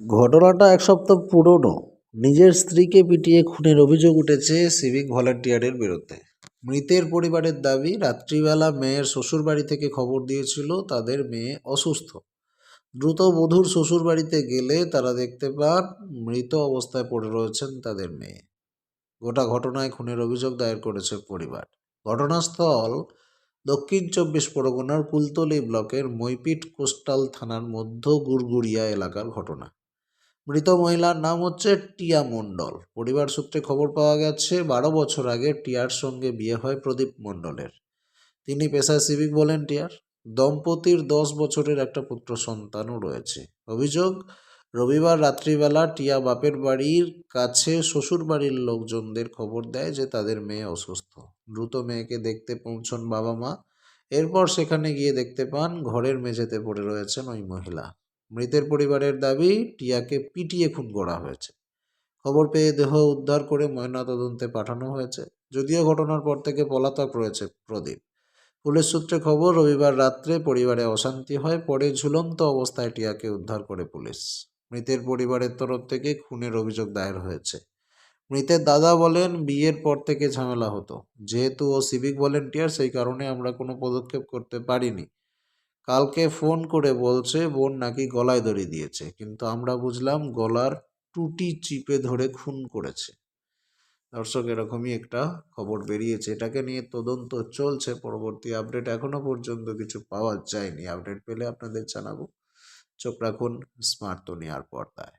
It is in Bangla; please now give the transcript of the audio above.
ঘটনাটা এক সপ্তাহ পুরনো। নিজের স্ত্রীকে পিটিয়ে খুনের অভিযোগ উঠেছে সিভিক ভলান্টিয়ারের বিরুদ্ধে। মৃতের পরিবারের দাবি, রাত্রিবেলা মেয়ের শ্বশুরবাড়ি থেকে খবর দিয়েছিল তাদের মেয়ে অসুস্থ। দ্রুত বধূর শ্বশুরবাড়িতে গেলে তারা দেখতে পান, মৃত অবস্থায় পড়ে রয়েছেন তাদের মেয়ে। গোটা ঘটনায় খুনের অভিযোগ দায়ের করেছে পরিবার। ঘটনাস্থল দক্ষিণ চব্বিশ পরগনার কুলতলি ব্লকের মৈপিট কোস্টাল থানার মধ্য গুড়গুড়িয়া এলাকার ঘটনা। মৃত মহিলার নাম হচ্ছে টিয়া মণ্ডল। পরিবার সূত্রে খবর পাওয়া গেছে, বারো বছর আগে টিয়ার সঙ্গে বিয়ে হয় প্রদীপ মণ্ডলের। তিনি পেশায় সিভিক ভলেন্টিয়ার দম্পতির দশ বছরের একটা পুত্র সন্তানও রয়েছে। অভিযোগ, রবিবার রাত্রিবেলা টিয়া বাপের বাড়ির কাছে শ্বশুর বাড়ির লোকজনদের খবর দেয় যে তাদের মেয়ে অসুস্থ। দ্রুত মেয়েকে দেখতে পৌঁছন বাবা মা। এরপর সেখানে গিয়ে দেখতে পান, ঘরের মেঝেতে পড়ে রয়েছেন ওই মহিলা। মৃতের পরিবারের দাবি, টিয়াকে পিটিয়ে খুন করা হয়েছে। খবর পেয়ে দেহ উদ্ধার করে ময়নাতদন্তে পাঠানো হয়েছে। যদিও ঘটনার পর থেকে পলাতক রয়েছে প্রদীপ। পুলিশ সূত্রে খবর, রবিবার রাত্রে পরিবারে অশান্তি হয়, পরে ঝুলন্ত অবস্থায় টিয়াকে উদ্ধার করে পুলিশ। মৃতের পরিবারের তরফ থেকে খুনের অভিযোগ দায়ের হয়েছে। মৃতের দাদা বলেন, বিয়ের পর থেকে ঝামেলা হতো। যেহেতু ও সিভিক ভলেন্টিয়ার, সেই কারণে আমরা কোনো পদক্ষেপ করতে পারিনি। কালকে ফোন করে বলছে, বোন নাকি গলায় দড়ি দিয়েছে। কিন্তু আমরা বুঝলাম গলার টুটি চিপে ধরে খুন করেছে। দর্শক, এরকমই একটা খবর বেরিয়েছে। এটাকে নিয়ে তদন্ত চলছে। পরবর্তী আপডেট এখনও পর্যন্ত কিছু পাওয়া যায়নি। আপডেট পেলে আপনাদের জানাব। চোখ রাখুন স্মার্ট দুনিয়ার পর্দায়।